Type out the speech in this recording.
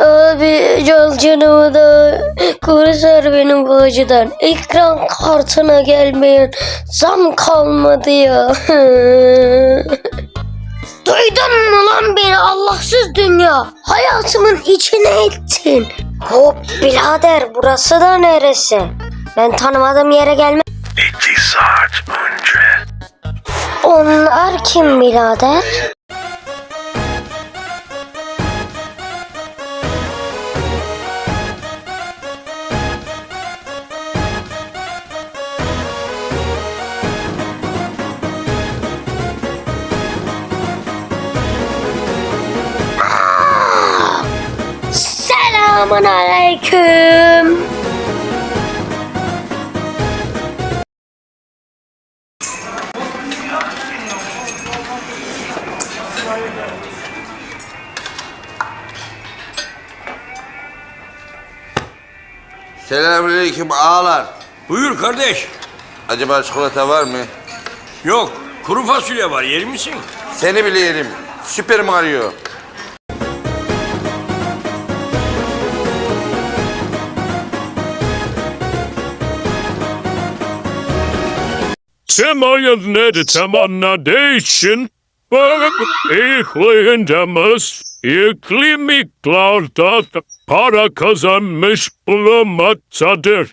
Abi can canımı da kurtar benim bu acıdan. Ekran kartına gelmeyen zam kalmadı ya. Duydun mu lan beni Allahsız dünya? Hayatımın içine ettin. Hop birader burası da neresi? Ben tanımadığım yere gelme. İki saat önce. Onlar kim birader? Selamun aleyküm. Selamünaleyküm ağalar. Buyur kardeş. Acaba çikolata var mı? Yok, kuru fasulye var. Yer misin? Seni bile yerim. Süper Mario. Timon nede tamamladığı için İklimimiz iklimiklarda para kazanmış bulunmaktadır.